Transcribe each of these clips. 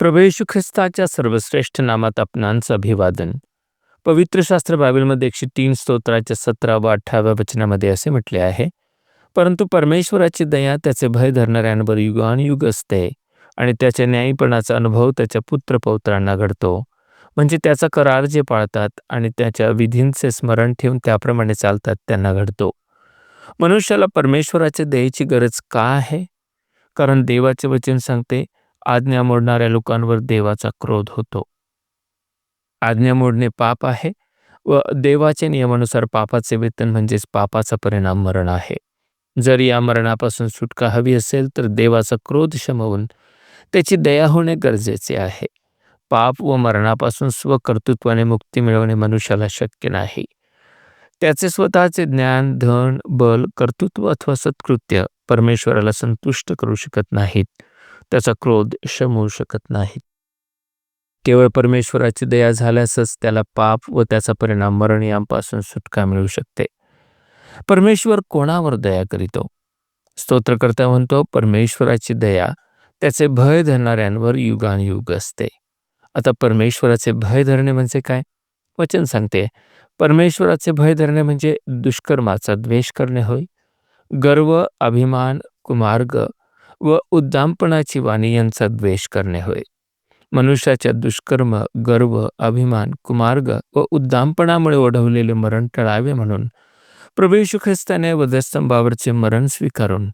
प्रभेशू ख्रिस्ताच्या सर्वश्रेष्ठ नामात आपणांचं अभिवादन. पवित्र शास्त्र बायबलमध्ये एकशे तीन स्तोत्राच्या सतरा व अठराव्या वचनामध्ये असे म्हटले आहे परंतु परमेश्वराची दया त्याचे भय धरणाऱ्यांवर युगानुयुग असते आणि त्याच्या न्यायीपणाचा अनुभव त्याच्या पुत्रपौत्रांना घडतो. म्हणजे त्याचा करार जे पाळतात आणि त्याच्या विधींचे स्मरण ठेवून त्याप्रमाणे चालतात त्यांना घडतो. मनुष्याला परमेश्वराच्या दयेची गरज का आहे? कारण देवाचे वचन सांगते आज्ञा मोडणाऱ्या लोकांवर देवाचा क्रोध होतो. आज्ञा मोडणे पाप आहे व देवाच्या नियमानुसार पापाचे वेतन म्हणजेच पापाचा परिणाम मरण आहे. जर या मरणापासून सुटका हवी असेल तर देवाचा क्रोध शमवून त्याची दया होणे गरजेचे आहे. पाप व मरणापासून स्वकर्तृत्वाने मुक्ती मिळवणे मनुष्याला शक्य नाही. त्याचे स्वतःचे ज्ञान धन बल कर्तृत्व अथवा सत्कृत्य परमेश्वराला संतुष्ट करू शकत नाहीत. त्याचा क्रोध शमवू शकत नाहीत केवळ परमेश्वराची दया झाल्यासच त्याला पाप व त्याचा परिणाम मरण यांपासून सुटका मिळू शकते. परमेश्वर कोणावर दया करीतो? स्तोत्रकर्ता म्हणतो परमेश्वराची दया त्याचे भय धरणाऱ्यांवर युगानयुग असते. आता परमेश्वराचे भय धरणे म्हणजे काय? वचन सांगते परमेश्वराचे भय धरणे म्हणजे दुष्कर्माचा द्वेष करणे होय. गर्व अभिमान कुमार्ग व उद्दामपणाची वाणी यांचा द्वेष करणे होय. मनुष्याच्या दुष्कर्म गर्व अभिमान कुमार्ग व उद्दामपणामुळे ओढवलेले मरण टळावे म्हणून प्रभू ख्रिस्ताने वधस्तंभावरचे मरण स्वीकारून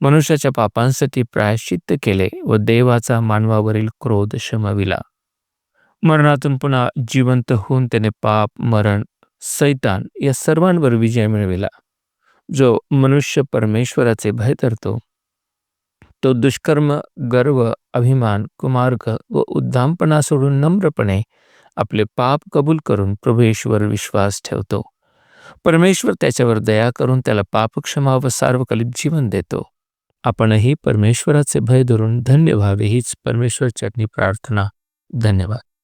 मनुष्याच्या पापांसाठी प्रायश्चित्त केले व देवाचा मानवावरील क्रोध शमविला. मरणातून पुन्हा जिवंत होऊन त्याने पाप मरण सैतान या सर्वांवर विजय मिळविला. जो मनुष्य परमेश्वराचे भय धरतो तो दुष्कर्म गर्व अभिमान कुमार्ग व उद्दामपणा सोडून नम्रपणे आपले पाप कबूल करून प्रभेश्वर विश्वास ठेवतो. परमेश्वर त्याच्यावर दया करून त्याला पापक्षमा व सार्वकालिक जीवन देतो. आपणही परमेश्वराचे भय धरून धन्य व्हावे हीच परमेश्वरच्या प्रार्थना. धन्यवाद.